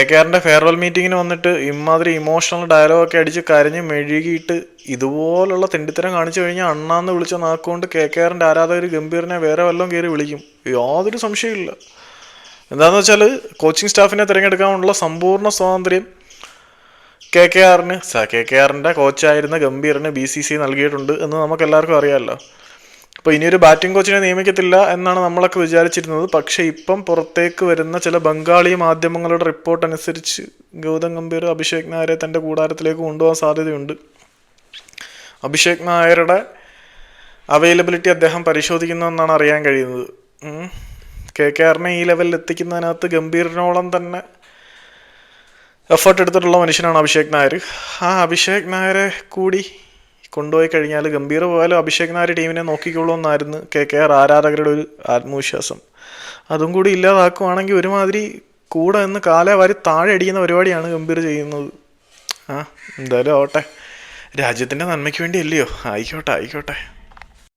K K ആറിന്റെ farewell മീറ്റിങ്ങിന് വന്നിട്ട് ഇമാതിരി ഇമോഷണൽ ഡയലോഗ് ഒക്കെ അടിച്ച് കരഞ്ഞ് മെഴുകിയിട്ട് ഇതുപോലുള്ള തെണ്ടിത്തരം കാണിച്ചു കഴിഞ്ഞാൽ അണ്ണാന്ന് വിളിച്ച നാക്കുകൊണ്ട് കെ കെ ആറിന്റെ ആരാധകർ ഗംഭീറിനെ വേറെ വല്ലതും കയറി വിളിക്കും. യാതൊരു സംശയമില്ല എന്താന്ന് വെച്ചാൽ കോച്ചിങ് സ്റ്റാഫിനെ തിരഞ്ഞെടുക്കാനുള്ള സമ്പൂർണ സ്വാതന്ത്ര്യം കെ കെ ആറിന് കെ കെ ആറിന്റെ കോച്ചായിരുന്ന ഗംഭീറിന് ബി സി സി നൽകിയിട്ടുണ്ട് എന്ന് നമുക്കെല്ലാവർക്കും അറിയാമല്ലോ. അപ്പോൾ ഇനിയൊരു ബാറ്റിംഗ് കോച്ചിനെ നിയമിക്കത്തില്ല എന്നാണ് നമ്മളൊക്കെ വിചാരിച്ചിരുന്നത്. പക്ഷേ ഇപ്പം പുറത്തേക്ക് വരുന്ന ചില ബംഗാളി മാധ്യമങ്ങളുടെ റിപ്പോർട്ട് അനുസരിച്ച് ഗൗതം ഗംഭീർ അഭിഷേക് നായരെ തന്റെ കൂടാരത്തിലേക്ക് കൊണ്ടുപോകാൻ സാധ്യതയുണ്ട്. അഭിഷേക് നായരുടെ അവൈലബിലിറ്റി അദ്ദേഹം പരിശോധിക്കുന്നതെന്നാണ് അറിയാൻ കഴിയുന്നത്. കെ കെ ആറിനെ ഈ ലെവലിൽ എത്തിക്കുന്നതിനകത്ത് ഗംഭീറിനോളം തന്നെ എഫേർട്ട് എടുത്തിട്ടുള്ള മനുഷ്യനാണ് അഭിഷേക് നായർ. ആ അഭിഷേക് നായരെ കൂടി കൊണ്ടുപോയി കഴിഞ്ഞാൽ ഗംഭീർ പോയാലും അഭിഷേക് നായർ ടീമിനെ നോക്കിക്കോളൂ എന്നായിരുന്നു കെ കെ ആർ ആരാധകരുടെ ഒരു ആത്മവിശ്വാസം. അതും കൂടി ഇല്ലാതാക്കുവാണെങ്കിൽ ഒരുമാതിരി കൂടെ നിന്ന് കാലേ വാരി താഴെ അടിക്കുന്ന പരിപാടിയാണ് ഗംഭീർ ചെയ്യുന്നത്. ആ എന്തായാലും ആവട്ടെ. രാജ്യത്തിന്റെ നന്മയ്ക്ക് വേണ്ടി അല്ലയോ ആയിക്കോട്ടെ ആയിക്കോട്ടെ.